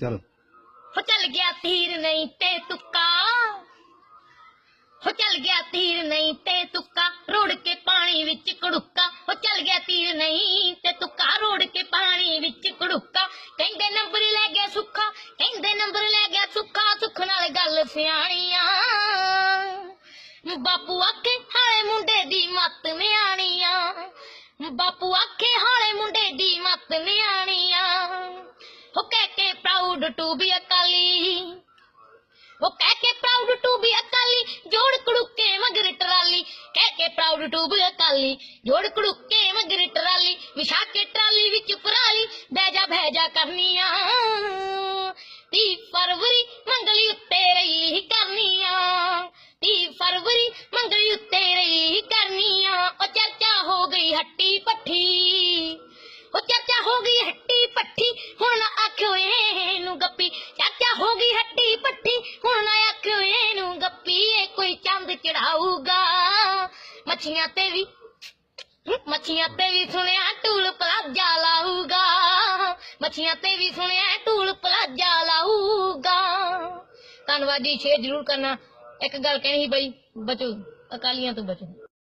ਚਲੋ ਹੋ ਚੱਲ ਗਿਆ ਤੀਰ ਨਹੀਂ ਤੇ ਤੁੱਕਾ ਹੋ ਚੱਲ ਗਿਆ ਤੀਰ ਨਹੀਂ ਤੇ ਤੁੱਕਾ ਰੋੜ ਕੇ ਪਾਣੀ ਵਿੱਚ ਕੜੁੱਕਾ ਹੋ ਚੱਲ ਗਿਆ ਤੀਰ ਨਹੀਂ ਤੇ ਤੁੱਕਾ ਰੋੜ ਕੇ ਪਾਣੀ ਵਿੱਚ ਕੜੁੱਕਾ ਕਹਿੰਦੇ ਨੰਬਰ ਲੈ ਗਿਆ ਸੁੱਖਾ ਕਹਿੰਦੇ ਨੰਬਰ ਲੈ ਗਿਆ ਸੁੱਖਾ ਸੁੱਖ ਨਾਲ ਗੱਲ ਸਿਆਣੀਆਂ ਬਾਪੂ ਆਖੇ ਹਾਲੇ ਮੁੰਡੇ ਦੀ ਮੱਤ ਨਿਆਣੀਆਂ ਬਾਪੂ ਆਖੇ ਹਾਲੇ ਮੁੰਡੇ ਦੀ ਮੱਤ ਨਿਆਣੀਆਂ ਹੋ ਕਹਿ ਕੇ ਪ੍ਰਾਊਡ ਟੂ ਬੀ ਅਕਾਲੀ ਉਹ ਕਹਿ ਕੇ ਪ੍ਰਾਊਡ ਟੂ ਬੀ ਅਕਾਲੀ ਜੋੜ ਕੜੁੱਕੇ ਮਗਰ ਟਰਾਲੀ ਕਹਿ ਕੇ ਪ੍ਰਾਊਡ ਟੂ ਬੀ ਅਕਾਲੀ ਜੋੜ ਕੜੁੱਕੇ ਮਗਰ ਟਰਾਲੀ ਵਿਛਾ ਕੇ ਟਰਾਲੀ ਵਿੱਚ ਪਰਾਲੀ ਬਹਿ ਜਾ ਬਹਿ ਜਾ ਕਰਨੀਆਂ ਤੀ ਫਰਵਰੀ ਮੰਗਲੀ ਉੱਤੇ ਰੈਲੀ ਕਰਨੀਆਂ ਤੀ ਫਰਵਰੀ ਮੰਗਲੀ ਉੱਤੇ ਰੈਲੀ ਕਰਨੀਆਂ ਉਹ ਚਰਚਾ ਹੋ ਗਈ ਹੱਟੀ ਪੱਠੀ ਉਹ ਚਾਚਾ ਹੋ ਗਈ ਹੱਟੀ ਪੱਠੀ ਹੁਣ ਨਾ ਆਖਿਓ ਇਹਨੂੰ ਗੱਪੀ। ਚਾਚਾ ਹੋ ਗਈ ਹੱਟੀ ਪੱਠੀ, ਹੁਣ ਨਾ ਇਹਨੂੰ ਗੱਪੀ, ਇਹ ਕੋਈ ਚੰਦ ਚੜਾਊਗਾ। ਮੱਛੀਆਂ ਤੇ ਵੀ, ਮੱਛੀਆਂ ਤੇ ਵੀ ਸੁਣਿਆ ਟੂਲ ਪਲਾਜਾ ਲਾਊਗਾ। ਮੱਛੀਆਂ ਤੇ ਵੀ ਸੁਣਿਆ ਟੂਲ ਪਲਾਜਾ ਲਾਊਗਾ। ਧੰਨਵਾਦ ਜੀ, ਸ਼ੇਅਰ ਜ਼ਰੂਰ ਕਰਨਾ। ਇੱਕ ਗੱਲ ਕਹਿਣੀ ਸੀ ਬਈ, ਬਚੋ, ਅਕਾਲੀਆਂ ਤੋਂ ਬਚੋ।